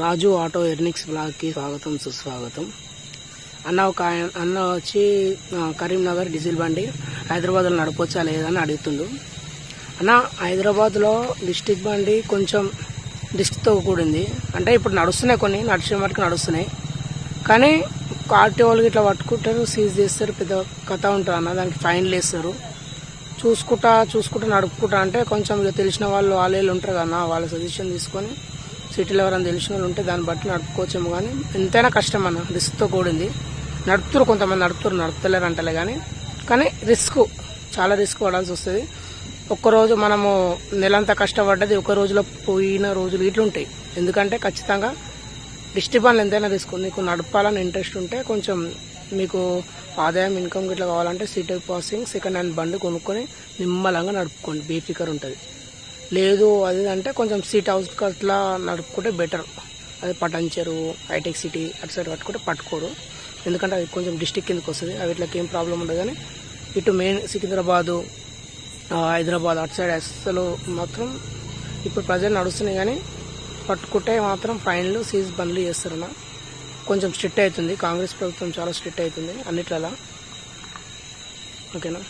రాజు auto ఎర్నిక్స్ బ్లాగ్కి స్వాగతం సుస్వాగతం. అన్న ఒక ఆయన అన్న వచ్చి కరీంనగర్ డీజిల్ బండి హైదరాబాద్లో నడపొచ్చా లేదని అడుగుతుండు. అన్న హైదరాబాద్లో డిస్టిక్ బండి కొంచెం డిస్ట్తో కూడింది. అంటే ఇప్పుడు నడుస్తున్నాయి కొన్ని నడిచిన వరకు నడుస్తున్నాయి. కానీ కార్టీ వాళ్ళకి ఇట్లా పట్టుకుంటారు సీజ్ చేస్తారు పెద్ద కథ ఉంటుంది అన్న. దానికి ఫైన్లు వేస్తారు. చూసుకుంటా చూసుకుంటా నడుపుకుంటా అంటే కొంచెం తెలిసిన వాళ్ళు వాళ్ళు ఉంటారు కదా వాళ్ళ సజెషన్ తీసుకొని సిటీలో ఎవరైనా తెలిసిన వాళ్ళు ఉంటే దాన్ని బట్టి నడుపుకోవచ్చేమో కానీ ఎంతైనా కష్టం అన్న రిస్క్తో కూడింది. నడుపుతురు కొంతమంది నడుపుతురు నడుపుతలేరు అంటలే కానీ కానీ రిస్క్ చాలా రిస్క్ పడాల్సి వస్తుంది. ఒక్కరోజు మనము నెలంతా కష్టపడ్డది ఒక రోజులో పోయిన రోజులు ఇట్లుంటాయి ఎందుకంటే ఖచ్చితంగా డిస్ట్రిక్ట్ ఎంతైనా రిస్క్. నీకు నడపాలని ఇంట్రెస్ట్ ఉంటే కొంచెం మీకు ఆదాయం ఇన్కమ్ ఇట్లా కావాలంటే సిటీ పాసింగ్ సెకండ్ హ్యాండ్ బండి కొనుక్కొని నిమ్మలంగా నడుపుకోండి. బేఫికర్ ఉంటుంది. లేదు అది అంటే కొంచెం సీట్ హౌస్ అట్లా నడుపుకుంటే బెటర్ అది చెరువు హైటెక్ సిటీ అటు సైడ్ పట్టుకుంటే పట్టుకోరు. ఎందుకంటే అది కొంచెం డిస్టిక్ కిందకి వస్తుంది. అవి ఇట్లకి ఏం ప్రాబ్లం ఉండదు కానీ ఇటు మెయిన్ సికింద్రాబాదు హైదరాబాద్ అటు సైడ్ అసలు మాత్రం ఇప్పుడు ప్రజలు నడుస్తున్నాయి కానీ పట్టుకుంటే మాత్రం ఫైన్లు సీజ్ బండ్లు చేస్తారన్న కొంచెం స్ట్రిక్ట్ అవుతుంది. కాంగ్రెస్ ప్రభుత్వం చాలా స్ట్రిక్ట్ అవుతుంది అన్నిట్లలో. ఓకేనా?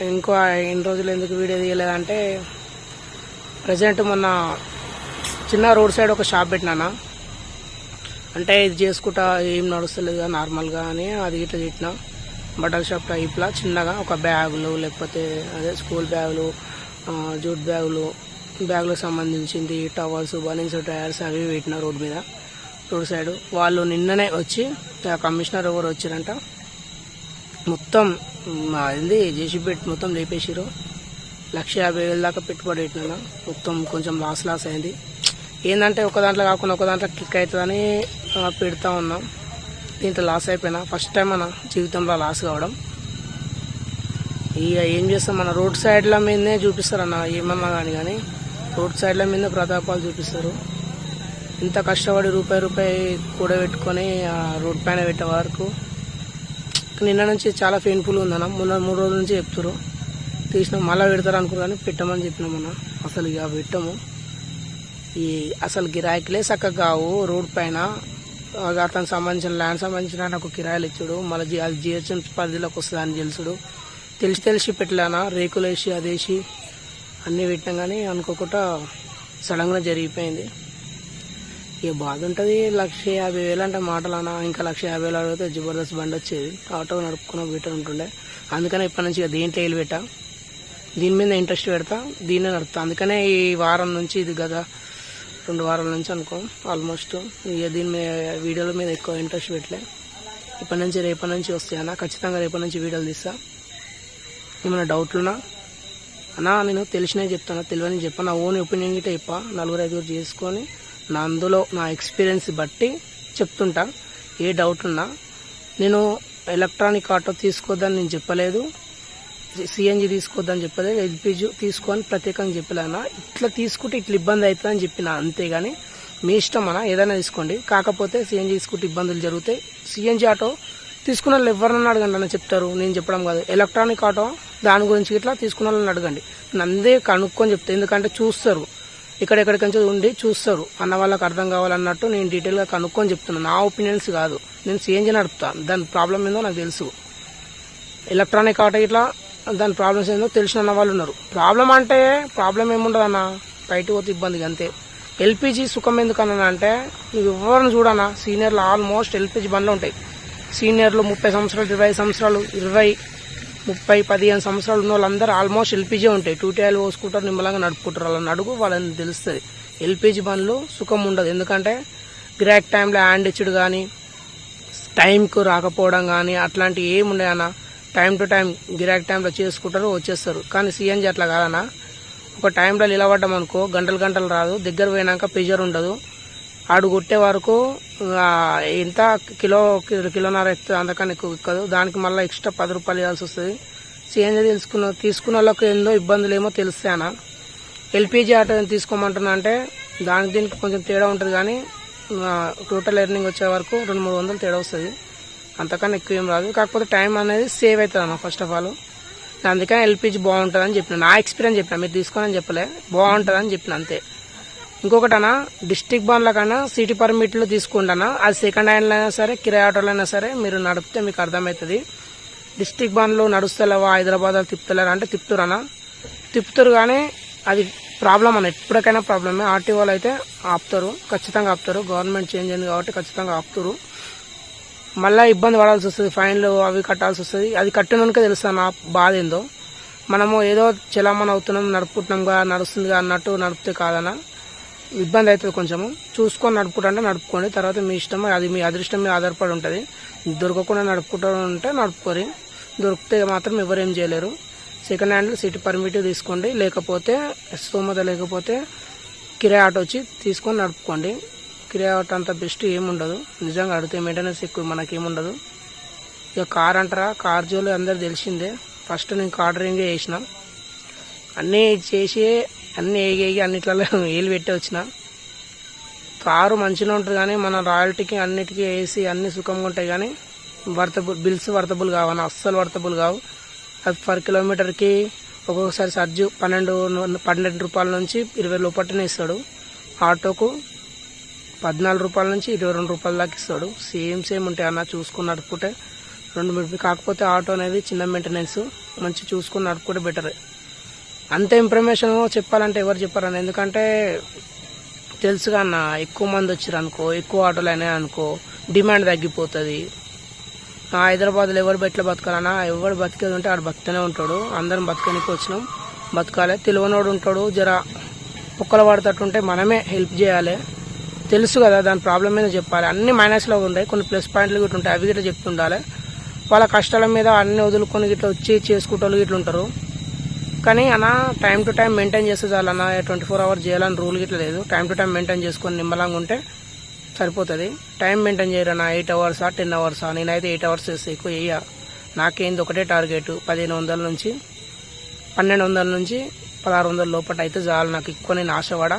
ఇంకో ఎన్ని రోజులు ఎందుకు వీడియో తీయలేదంటే ప్రజెంట్ మొన్న చిన్న రోడ్ సైడ్ ఒక షాప్ పెట్టినానా. అంటే ఇది చేసుకుంటా ఏం నడుస్తలేదు కదా నార్మల్గా అని అది ఇట్లా పెట్టిన బట్టల షాప్ టైప్లా చిన్నగా ఒక బ్యాగులు లేకపోతే అదే స్కూల్ బ్యాగులు జూట్ బ్యాగులు బ్యాగులకు సంబంధించింది టవల్స్ బనీన్స్ టైర్స్ అవి పెట్టిన రోడ్ మీద రోడ్ సైడ్. వాళ్ళు నిన్ననే వచ్చి ఆ కమిషనర్ ఎవరు వచ్చారంట మొత్తం అది అయింది జేసీ పెట్టి మొత్తం లేపేసిరు లక్ష యాభై వేల దాకా పెట్టుబడి పెట్టినా మొత్తం కొంచెం లాస్ లాస్ అయింది. ఏంటంటే ఒక దాంట్లో కాకుండా ఒక దాంట్లో క్లిక్ అవుతుందని పెడతా ఉన్నాం. దీంట్లో లాస్ అయిపోయినా. ఫస్ట్ టైం మన జీవితంలో లాస్ కావడం. ఇక ఏం చేస్తాం మన రోడ్ సైడ్ల మీదనే చూపిస్తారు అన్న ఏమన్నా కానీ కానీ. రోడ్ సైడ్ల మీద ప్రతాపాలు చూపిస్తారు. ఇంత కష్టపడి రూపాయి రూపాయి కూడబెట్టుకొని రోడ్ పైన పెట్టే వరకు నిన్న నుంచి చాలా పెయిన్ఫుల్ ఉందన్న మొన్న మూడు రోజుల నుంచి చెప్తారు తీసినాం మళ్ళీ పెడతారు అనుకున్నారు కానీ పెట్టమని చెప్పినాం అన్న అసలు ఇక పెట్టము. ఈ అసలు గిరాకీలే చక్కగా కావు రోడ్ పైన. అతనికి సంబంధించిన ల్యాండ్ సంబంధించిన నాకు కిరాయిలు ఇచ్చుడు. మళ్ళీ అది జిహెచ్ఎం పరిధిలోకి వస్తుంది అని తెలుసుడు. తెలిసి తెలిసి పెట్టలేనా రేకులు వేసి అదేసి అన్నీ పెట్టినా కానీ అనుకోకుండా సడన్గా జరిగిపోయింది. ఇక బాధ ఉంటుంది? లక్ష యాభై వేలు అంటే మాటలు అన్న ఇంకా లక్ష యాభై వేలు అడిగితే జబర్దస్త్ బండి వచ్చేది. ఆటో నడుపుకున్న బెటర్ ఉంటుండే. అందుకనే ఇప్పటి నుంచి ఇక దేంట్లో వేలు పెట్టా. దీని మీద ఇంట్రెస్ట్ పెడతా దీన్నే నడుపుతా. అందుకనే ఈ వారం నుంచి ఇది గత రెండు వారాల నుంచి అనుకో ఆల్మోస్ట్ ఇక దీని మీద వీడియోల మీద ఎక్కువ ఇంట్రెస్ట్ పెట్టలే. ఇప్పటి నుంచి రేపటి నుంచి వస్తాయన్నా ఖచ్చితంగా రేపటి నుంచి వీడియోలు తీస్తా. ఏమైనా డౌట్లున్నా? అన్నా నేను తెలిసినవి చెప్తాను. తెలియని చెప్పా. నా ఓన్ ఒపీనియన్ గిట్టే చెప్పా. నలుగురు ఐదుగురు చేసుకొని నా అందులో నా ఎక్స్పీరియన్స్ బట్టి చెప్తుంటా. ఏ డౌట్ ఉన్నా. నేను ఎలక్ట్రానిక్ ఆటో తీసుకోద్దని నేను చెప్పలేదు. సిఎన్జి తీసుకోద్దని చెప్పలేదు. ఎల్పిజి తీసుకొని ప్రత్యేకంగా చెప్పలేనా ఇట్లా తీసుకుంటే ఇట్లా ఇబ్బంది అవుతుందని చెప్పిన అంతేగాని మీ ఇష్టం అన్న. ఏదైనా తీసుకోండి. కాకపోతే సిఎన్జి తీసుకుంటే ఇబ్బందులు జరుగుతాయి. సిఎన్జి ఆటో తీసుకున్న వాళ్ళు ఎవరన్నా అడగండి అన్న చెప్తారు. నేను చెప్పడం కాదు. ఎలక్ట్రానిక్ ఆటో దాని గురించి ఇట్లా తీసుకున్న వాళ్ళని అడగండి. నందే కనుక్కొని చెప్తాను ఎందుకంటే చూస్తారు. ఇక్కడెక్కడికి ఉండి చూస్తారు. అన్న వాళ్ళకి అర్థం కావాలన్నట్టు నేను డీటెయిల్గా కనుక్కొని చెప్తున్నాను నా ఒపీనియన్స్ కాదు. నేను సిఎన్జి నడుపుతా. దాని ప్రాబ్లం ఏందో నాకు తెలుసు. ఎలక్ట్రానిక్ ఆటో ఇట్లా దాని ప్రాబ్లమ్స్ ఏందో తెలిసిన అన్న వాళ్ళు ఉన్నారు. ప్రాబ్లం అంటే ప్రాబ్లం ఏముండదు అన్న. బయటకు పోతే ఇబ్బంది అంతే. ఎల్పిజి సుఖం ఎందుకన్నా అంటే నువ్వు ఎవరిని చూడనా సీనియర్లు ఆల్మోస్ట్ ఎల్పిజి బండ్లు ఉంటాయి. సీనియర్లు ముప్పై సంవత్సరాలు ఇరవై సంవత్సరాలు ఇరవై ముప్పై పదిహేను సంవత్సరాలు ఉన్న వాళ్ళందరూ ఆల్మోస్ట్ ఎల్పిజి ఉంటాయి. టూ టైల్ పోసుకుంటారు నిమ్మలంగా నడుపుకుంటారు. వాళ్ళని అడుగు వాళ్ళని తెలుస్తుంది. ఎల్పిజి బండ్లు సుఖం ఉండదు. ఎందుకంటే గ్రాక్ టైంలో హ్యాండ్ ఇచ్చుడు కానీ టైంకు రాకపోవడం కానీ అట్లాంటివి ఏమి ఉండవు అన్న. టైం టు టైం గిరాక్ టైంలో చేసుకుంటారు వచ్చేస్తారు. కానీ సీఎంజీ అట్లా కాదన్నా. ఒక టైంలో నిలబడ్డం అనుకో గంటలు గంటలు రాదు. దగ్గర పోయినాక ప్రెషర్ ఉండదు. ఆడు కొట్టే వరకు ఎంత కిలో కి- కిలోన్నర ఎక్కుతుంది అంతకన్నా ఎక్కువ ఎక్కదు. దానికి మళ్ళీ ఎక్స్ట్రా పది రూపాయలు ఇవ్వాల్సి వస్తుంది. చేంజ్ తెలుసుకున్న తీసుకున్న వాళ్ళకి ఎన్నో ఇబ్బందులు ఏమో తెలుస్తాయన ఎల్పిజి ఆటో తీసుకోమంటున్నా అంటే దానికి దీనికి కొంచెం తేడా ఉంటుంది కానీ టోటల్ ఎర్నింగ్ వచ్చే వరకు రెండు మూడు వందలు తేడా వస్తుంది. అంతకన్నా ఎక్కువ ఏం రాదు. కాకపోతే టైం అనేది సేవ్ అవుతుంది అన్న ఫస్ట్ ఆఫ్ ఆల్. అందుకని ఎల్పిజి బాగుంటుంది అని చెప్పిన. నా ఎక్స్పీరియన్స్ చెప్పిన. మీరు తీసుకోనని చెప్పలే. బాగుంటుంది అని చెప్పిన అంతే. ఇంకొకటి అన్న డిస్టిక్ బాండ్ల కన్నా సిటీ పర్మిట్లు తీసుకుంటానా అది సెకండ్ హ్యాండ్లో అయినా సరే కిరాయి ఆటోలైనా సరే మీరు నడిపితే మీకు అర్థమవుతుంది డిస్టిక్ బాండ్లు నడుస్తలేవా హైదరాబాద్ తిప్పుతలేరా అంటే తిప్పుతురనా తిప్పుతారు కానీ అది ప్రాబ్లం అన్న ఎప్పటికైనా ప్రాబ్లమే. ఆర్టీ వాళ్ళు అయితే ఆపుతారు ఖచ్చితంగా ఆపుతారు. గవర్నమెంట్ చేంజ్ అయింది కాబట్టి ఖచ్చితంగా ఆపుతారు. మళ్ళీ ఇబ్బంది పడాల్సి వస్తుంది ఫైన్లు అవి కట్టాల్సి వస్తుంది. అది కట్టినకే తెలుస్తుంది నా బాధ ఏందో. మనము ఏదో చలామణి అవుతున్నాం నడుపుకుంటున్నాంగా నడుస్తుందిగా అన్నట్టు నడిపితే కాదన్నా. ఇబ్బంది అవుతుంది కొంచెము. చూసుకొని నడుపుకుంటే నడుపుకోండి. తర్వాత మీ ఇష్టం అది మీ అదృష్టం మీద ఆధారపడి ఉంటుంది. దొరకకుండా నడుపుకుంటూ ఉంటే నడుపుకోరి. దొరికితే మాత్రం ఎవరేం చేయలేరు. సెకండ్ హ్యాండ్ సిటీ పర్మిట్ తీసుకోండి. లేకపోతే స్తోమత లేకపోతే కిరాయి ఆటో వచ్చి తీసుకొని నడుపుకోండి. కిరాయి ఆటో అంత బెస్ట్ ఏముండదు నిజంగా అడిగితే మెయింటెనెన్స్ ఎక్కువ మనకేముండదు ఇక కార్ అంటారా? కార్ జోలు అందరు తెలిసిందే. ఫస్ట్ నేను కార్ డ్రైవింగే చేసిన. అన్నీ చేసి అన్నీ ఏగి ఏగి అన్నిట్లలో ఏలు పెట్టి వచ్చిన. కారు మంచిగా ఉంటుంది కానీ మన రాయల్టీకి అన్నిటికీ వేసి అన్ని సుఖంగా ఉంటాయి కానీ వర్తబుల్ బిల్స్ వర్తబుల్ కావని అస్సలు వర్తబుల్ కావు. అది పర్ కిలోమీటర్కి ఒక్కొక్కసారి సర్జు పన్నెండు పన్నెండు రూపాయల నుంచి ఇరవై లోపట్టునే ఇస్తాడు. ఆటోకు పద్నాలుగు రూపాయల నుంచి ఇరవై రెండు రూపాయల దాకా ఇస్తాడు. సేమ్ సేమ్ ఉంటాయి అన్న చూసుకుని నడుపుకుంటే. రెండు మీటర్ కాకపోతే ఆటో అనేది చిన్న మెయింటెనెన్స్ మంచి చూసుకుని నడుపుకుంటే బెటర్ అంత ఇన్ఫర్మేషన్ చెప్పాలంటే ఎవరు చెప్పారని ఎందుకంటే తెలుసుగా అన్న ఎక్కువ మంది వచ్చారు అనుకో ఎక్కువ ఆటోలు అయినాయి అనుకో డిమాండ్ తగ్గిపోతుంది. హైదరాబాద్లో ఎవరు బెట్ల బతకాలన్నా ఎవరు బతికేది ఉంటే ఆడు బతుకుతూనే ఉంటాడు. అందరం బతకనికి వచ్చినాం. బతకాలి. తెలివనోడు ఉంటాడు. జర కుక్కలు పడతట్టుంటే మనమే హెల్ప్ చేయాలి. తెలుసు కదా దాని ప్రాబ్లం మీద చెప్పాలి. అన్ని మైనస్లో ఉంటాయి కొన్ని ప్లస్ పాయింట్లు గిట్ల ఉంటాయి. అవి గిట్ల చెప్తుండాలి. వాళ్ళ కష్టాల మీద అన్ని వదులుకొని గిట్ల వచ్చి చేసుకుంటూ గిట్ల ఉంటారు. కానీ అన్న టైం టు టైం మెయింటైన్ చేస్తే చాలన్న ట్వంటీ ఫోర్ అవర్స్ చేయాలని రూల్ గిట్ల లేదు. టైం టు టైం మెయింటైన్ చేసుకొని నిమ్మలంగా ఉంటే సరిపోతుంది. టైం మెయింటైన్ చేయరన్నా ఎయిట్ అవర్సా టెన్ అవర్సా నేనైతే ఎయిట్ అవర్స్ చేస్తే ఎక్కువ వేయ నాకేంది ఒకటే టార్గెట్ పదిహేను వందల నుంచి పన్నెండు వందల నుంచి పదహారు వందల లోపల అయితే చాలు నాకు ఎక్కువ నేను ఆశపడ.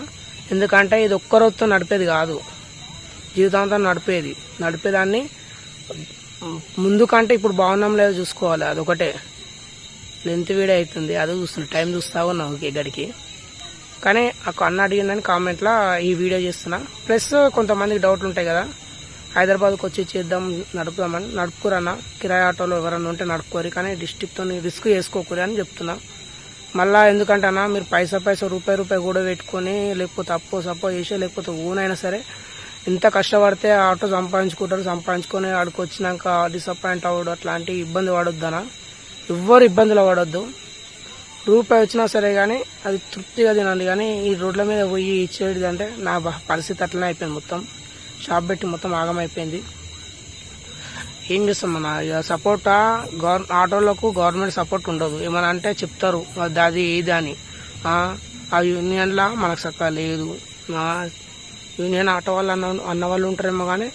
ఎందుకంటే ఇది ఒక్కరోజుతో నడిపేది కాదు. జీవితాంతం నడిపేది. నడిపేదాన్ని ముందు కంటే ఇప్పుడు బాగున్నాం లేదో చూసుకోవాలి అదొకటే. లెంత్ వీడియో అవుతుంది అది చూస్తున్నా టైం చూస్తా ఉన్నా ఓకే గడికి కానీ ఆ అన్న అడిగిందని కామెంట్లో ఈ వీడియో చేస్తున్నా. ప్లస్ కొంతమందికి డౌట్లు ఉంటాయి కదా హైదరాబాద్కి వచ్చి చేద్దాం నడుపుదామని. నడుపుకురన్న కిరాయి ఆటోలో ఎవరన్నా ఉంటే నడుపుకోరు కానీ డిస్టిక్తో రిస్క్ చేసుకోకూరి అని చెప్తున్నా. మళ్ళీ ఎందుకంటే అన్న మీరు పైసా పైసా రూపాయి రూపాయి కూడా పెట్టుకొని లేకపోతే అప్పో సప్పో చేసి లేకపోతే ఊనైనా సరే ఇంత కష్టపడితే ఆటో సంపాదించుకుంటారు సంపాదించుకొని ఆడికి వచ్చినాక డిసప్పాయింట్ అవ్వడం అట్లాంటి ఇబ్బంది పడొద్దనా ఎవ్వరు ఇబ్బందులు పడొద్దు. రూపాయి వచ్చినా సరే కానీ అది తృప్తిగా తినండి. కానీ ఈ రోడ్ల మీద పోయి ఇచ్చేది అంటే నా పరిస్థితి అట్లనే అయిపోయింది మొత్తం. షాప్ పెట్టి మొత్తం ఆగమైపోయింది ఏం చేస్తాం మన? సపోర్ట్? గవర్ ఆటోలకు గవర్నమెంట్ సపోర్ట్ ఉండదు. ఏమైనా అంటే చెప్తారు. అది అది ఇది అని. ఆ, యూనియన్లో యూనియన్లా మనకు చక్కగా లేదు. యూనియన్ ఆటో వాళ్ళు అన్న అన్న వాళ్ళు ఉంటారేమో కానీ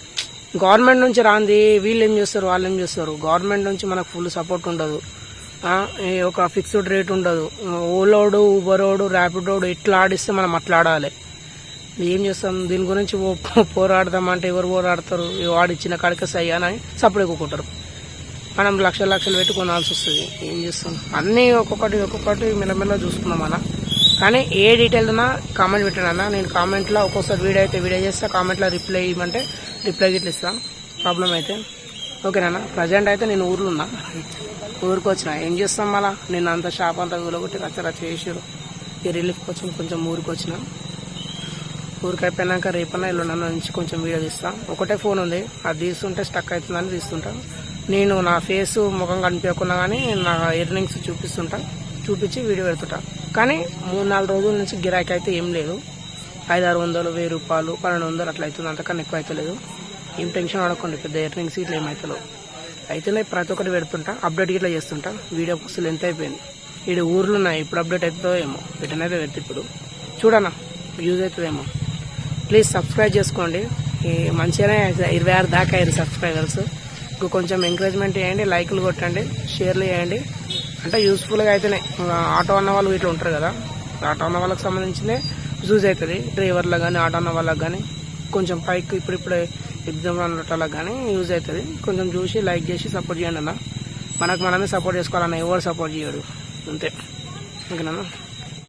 గవర్నమెంట్ నుంచి రాంది వీళ్ళు ఏం చేస్తారు వాళ్ళు ఏం చేస్తారు. గవర్నమెంట్ నుంచి మనకు ఫుల్ సపోర్ట్ ఉండదు. ఒక ఫిక్స్డ్ రేట్ ఉండదు. ఓలోడు ఊబరోడు ర్యాపిడోడు ఎట్లా ఆడిస్తే మనం అట్లా ఆడాలి ఏం చేస్తాం? దీని గురించి పోరాడదామంటే ఎవరు పోరాడతారు? ఈ వాడు ఇచ్చిన కాడికి సయ్యానని సప్పుడు ఎక్కుకుంటారు మనం లక్షలు లక్షలు పెట్టి కొనాల్సి వస్తుంది. ఏం చేస్తాం? అన్నీ ఒక్కొక్కటి ఒక్కొక్కటి మెల్లమెల్ల చూసుకున్నాం అన్న కానీ ఏ డీటెయిల్ ఉన్నా కామెంట్ పెట్టండి అన్న. నేను కామెంట్లో ఒక్కోసారి వీడియో అయితే వీడియో చేస్తా కామెంట్లో రిప్లై ఇవ్వమంటే రిప్లై గిట్ల ఇస్తాను ప్రాబ్లం అయితే. ఓకేనా ప్రజెంట్ అయితే నేను ఊర్లో ఉన్నా. ఊరికి వచ్చిన. ఏం చేస్తాం మళ్ళా? నేను అంత షాప్ అంతా కూలగొట్టి రచ్చ రచ్చ చేసారు ఈ రిలీఫ్ కోసం కొంచెం ఊరికి వచ్చిన. ఊరికి అయిపోయినాక రేపన్నా ఇల్లున్న నుంచి కొంచెం వీడియో తీస్తాం. ఒకటే ఫోన్ ఉంది. అది తీస్తుంటే స్టక్ అవుతుందని తీస్తుంటా. నేను నా ఫేస్ ముఖం కనిపించకుండా కానీ నా ఇయర్నింగ్స్ చూపిస్తుంటా. చూపించి వీడియో పెడుతుంటా. కానీ మూడు నాలుగు రోజుల నుంచి గిరాకీ అయితే ఏం లేదు. ఐదు ఆరు వందలు వెయ్యి రూపాయలు పన్నెండు వందలు అట్లా అవుతుంది. అంతకన్నా ఎక్కువ అవుతలేదు ఏం టెన్షన్ పడకండి పెద్ద ఇయర్నింగ్స్ ఇట్లా ఏమవుతలేవు అయితేనే ప్రతి ఒక్కటి పెడుతుంటా అప్డేట్ ఇట్లా చేస్తుంటా. వీడియో అసలు ఎంత అయిపోయింది? ఇక్కడ ఊర్లు ఉన్నాయి ఇప్పుడు అప్డేట్ అవుతుందో ఏమో. పెట్టనైతే పెడితే ఇప్పుడు. చూడనా యూజ్ అవుతుందేమో. ప్లీజ్ సబ్స్క్రైబ్ చేసుకోండి. ఈ మంచిగానే ఇరవై ఆరు దాకా అయ్యారు సబ్స్క్రైబర్స్. ఇంకో కొంచెం ఎంకరేజ్మెంట్ చేయండి లైక్లు కొట్టండి షేర్లు చేయండి. అంటే యూస్ఫుల్గా అయితేనే. ఆటో అన్న వాళ్ళు ఇట్లా ఉంటారు కదా. ఆటో అన్న వాళ్ళకి సంబంధించిందే యూజ్ అవుతుంది డ్రైవర్లకు కానీ ఆటో అన్న వాళ్ళకి కానీ కొంచెం పైకి ఇప్పుడిప్పుడే ఎగ్జామ్ అన్నట్టు కానీ యూజ్ అవుతుంది కొంచెం చూసి లైక్ చేసి సపోర్ట్ చేయండి అన్న. మనకు మనమే సపోర్ట్ చేసుకోవాలన్న ఎవరు సపోర్ట్ చేయడు. అంతే. ఓకేనా